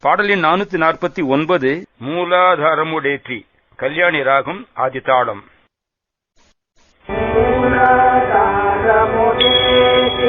பாடலின் நானூத்தி நாற்பத்தி ஒன்பது மூலாதாரமுடேற்றி கல்யாணி ராகம் ஆதித்தாளம். மூலாதாரமுடேற்றி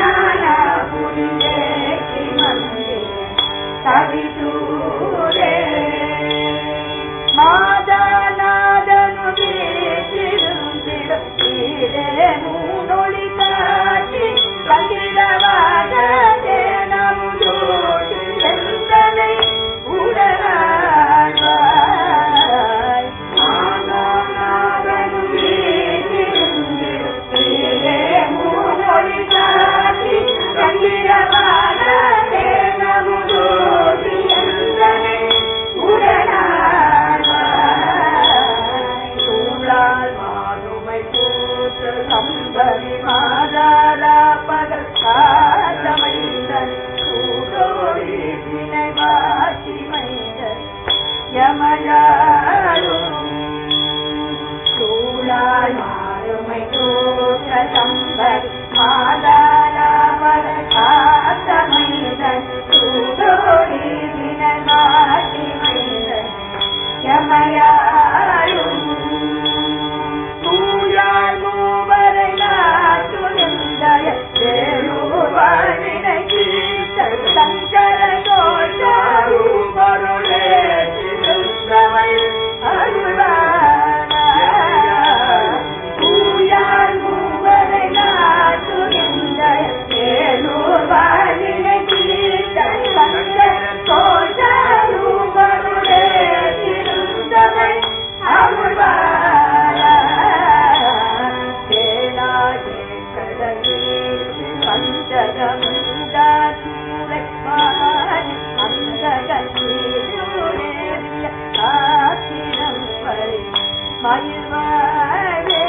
மயில்வாரே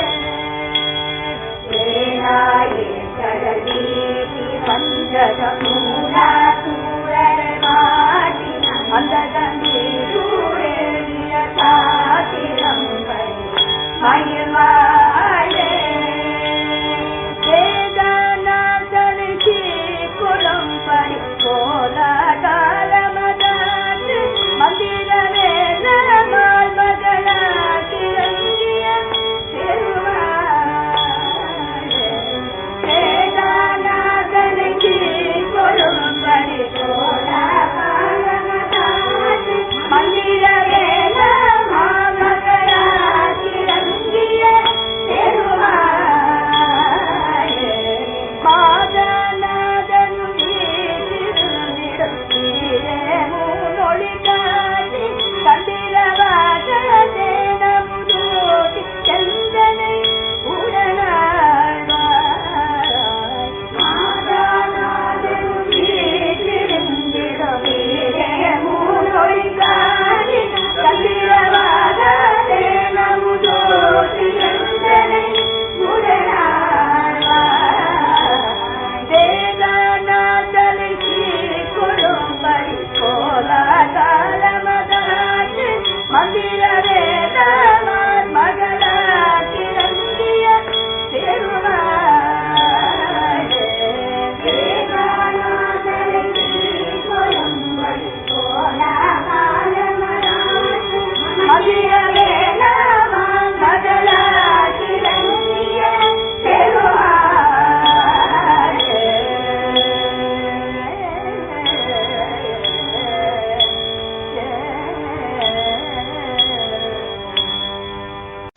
ஏனாயே கரதேவி மஞ்சகமூலா சூரமாட்டி அந்ததமே சூரேவிய சாத்திரம் மயில்வாரே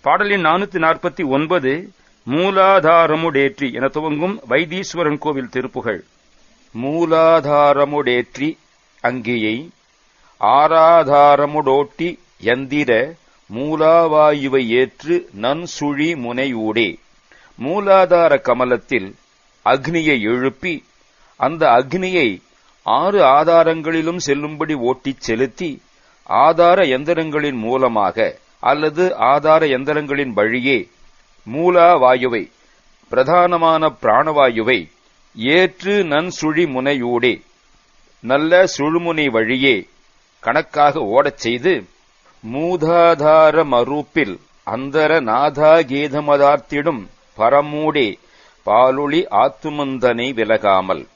பாடலின் நானூத்தி நாற்பத்தி ஒன்பது மூலாதாரமுடேற்றி என துவங்கும் வைத்தீஸ்வரன் கோவில் திருப்புகழ் மூலாதாரமுடேற்றி அங்கியை ஆராதாரமுடோட்டி யந்திர மூலாவாயுவை ஏற்று நன்சுழி முனையூடே மூலாதார கமலத்தில் அக்னியை எழுப்பி அந்த அக்னியை ஆறு ஆதாரங்களிலும் செல்லும்படி ஓட்டிச் செலுத்தி ஆதார எந்திரங்களின் மூலமாக அல்லது ஆதார எந்திரங்களின் வழியே மூலாவாயுவை பிரதானமான பிராணவாயுவை ஏற்று நன்சுழி முனையூடே நல்ல சுழுமுனை வழியே கணக்காக ஓடச் செய்து மூதாதார மரூப்பில் அந்தர நாதா கீதமதார்த்திடும் பரமூடே பாலுளி ஆத்துமந்தனை விலகாமல்.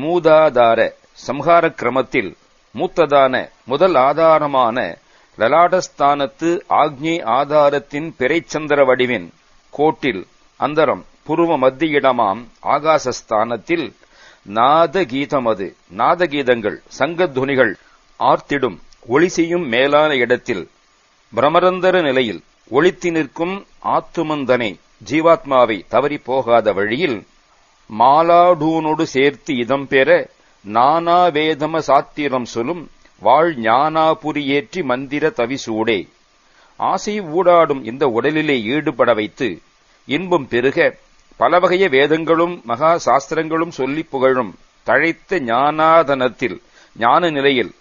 மூதாதார சம்ஹார கிரமத்தில் மூத்ததான முதல் ஆதாரமான லலாடஸ்தானத்து ஆக்ஞை ஆதாரத்தின் பிறைச்சந்திர வடிவின் கோட்டில் அந்தரம் புருவ மத்தியிடமாம் ஆகாசஸ்தானத்தில் நாதகீதமது நாதகீதங்கள் சங்கத்துனிகள் ஆர்த்திடும் ஒளி செய்யும் மேலான இடத்தில் பிரமரந்தர நிலையில் ஒளித்து நிற்கும் ஆத்துமந்தனை ஜீவாத்மாவை தவறி போகாத வழியில் மாலாடூனொடு சேர்த்து இதம்பெற நானாவேதம சாத்திரம் சொல்லும் வாழ் ஞானாபுரி ஏற்றி மந்திர தவிசூடே. ஆசை ஊடாடும் இந்த உடலிலே ஈடுபட வைத்து இன்பம் பெருக பலவகைய வேதங்களும் மகா சாஸ்திரங்களும் சொல்லி புகழும் தழைத்த ஞானாதனத்தில் ஞான நிலையில்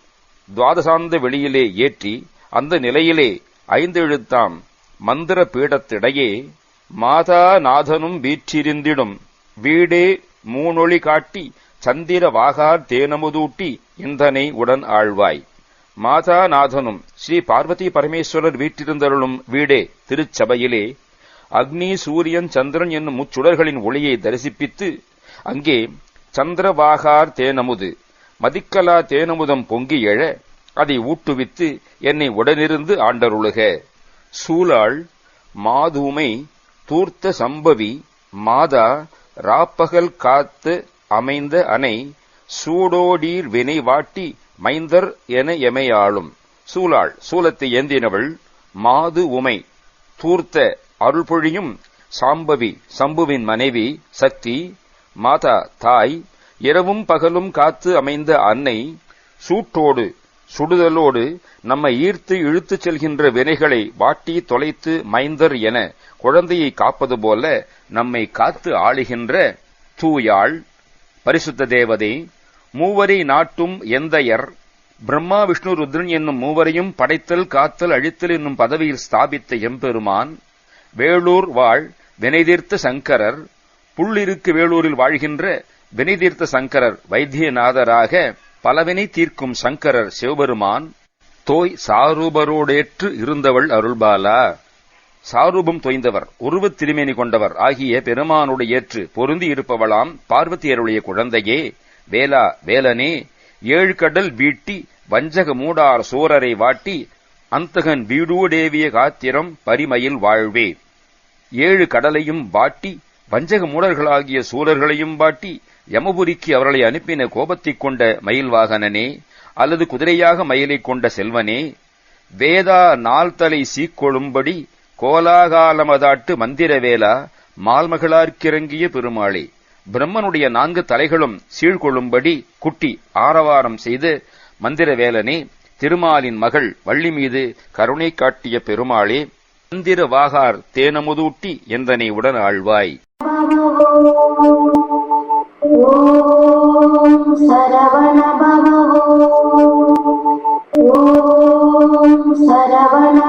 துவாதசாந்த வெளியிலே ஏற்றி அந்த நிலையிலே ஐந்தெழுத்தாம் மந்திர பீடத்திடையே மாதா நாதனும் வீற்றிருந்திடும் வீடே மூணொளி காட்டி சந்திர வாகார் தேனமுதூட்டி இந்தனை உடன் ஆழ்வாய். மாதாநாதனும் ஸ்ரீ பார்வதி பரமேஸ்வரர் வீட்டிருந்தருளும் வீடே திருச்சபையிலே. அக்னி சூரியன் சந்திரன் என்னும் முச்சுடர்களின் ஒளியை தரிசிப்பித்து அங்கே சந்திரவாகார் தேனமுது மதிக்கலா தேனமுதம் பொங்கி எழ அதை ஊட்டுவித்து என்னை உடனிருந்து ஆண்டருளுக. சூலாள் மாதூமை தூர்த்த சம்பவி மாதா ராப்பகல் காத்து அமைந்த அணை சூடோடீர் வினை வாட்டி மைந்தர் என எமையாளும். சூலாள் சூலத்தை ஏந்தினவள் மாது உமை. தூர்த்த அருள்பொழியும் சாம்பவி சம்புவின் மனைவி சக்தி மாதா தாய் இரவும் பகலும் காத்து அமைந்த அன்னை சூட்டோடு சுடுதலோடு நம்மை ஈர்த்து இழுத்துச் செல்கின்ற வினைகளை வாட்டி தொலைத்து மைந்தர் என குழந்தையை காப்பது போல நம்மை காத்து ஆளுகின்ற தூயாள் பரிசுத்த தேவதை மூவரை நாட்டும் எந்தையர். பிரம்மா விஷ்ணு ருத்ரன் என்னும் மூவரையும் படைத்தல் காத்தல் அழித்தல் என்னும் பதவியில் ஸ்தாபித்த எம்பெருமான். வேளூர் வாழ் வினைதீர்த்த சங்கரர். புள்ளிருக்கு வேளூரில் வாழ்கின்ற வினைதீர்த்த சங்கரர் வைத்தியநாதராக பலவினை தீர்க்கும் சங்கரர் சிவபெருமான். தோய் சாரூபரோடேற்று இருந்தவள் அருள்பாலா. சாரூபம் தொய்ந்தவர் உருவத் திருமேனி கொண்டவர் ஆகிய பெருமானுடைய ஏற்று பொருந்தி இருப்பவளாம் பார்வதியருடைய குழந்தையே. வேலா வேலனே ஏழு கடல் வீட்டி வஞ்சக மூடார் சோரரை வாட்டி அந்தகன் வீடூடேவிய காத்திரம் பரிமையில் வாழ்வே. ஏழு கடலையும் வாட்டி வஞ்சக மூடர்களாகிய சூரர்களையும் வாட்டி யமபுரிக்கு அவர்களை அனுப்பின கோபத்தைக் கொண்ட மயில் வாகனனே அல்லது குதிரையாக மயிலைக் கொண்ட செல்வனே. வேதா நாள் தலை சீக்கொழும்படி கோலாகாலமதாட்டு மந்திரவேலா மால்மகளார்க்கிறங்கிய பெருமாளே பிரம்மனுடைய நான்கு தலைகளும் சீழ்கொள்ளும்படி குட்டி ஆரவாரம் செய்து மந்திரவேலனே திருமாலின் மகள் வள்ளி மீது கருணை காட்டிய பெருமாளே மந்திர வாகார் தேனமுதூட்டி எந்தனை உடன் ஆழ்வாய் சரவண